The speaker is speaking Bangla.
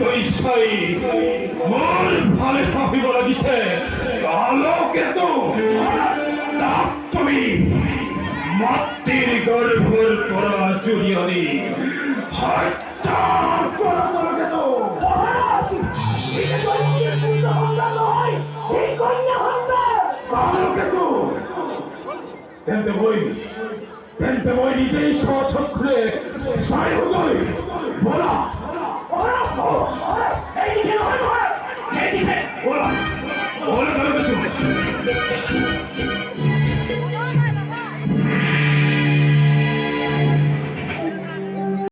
কৈছাই মোৰ ভালে ভাবিব লাগিছে আলোকেতো তাক তুমি মাতৃৰ গৰ্ভৰ পৰা কৰা তোমাকেতো তেন্তে মই নিজেই স্বচক্ষুৰে চাই গৈ বলা মহারাজ মহারাজ এই দিকে নহয় মহারাজ এই দিকে বলা বলে তাহলে কিছু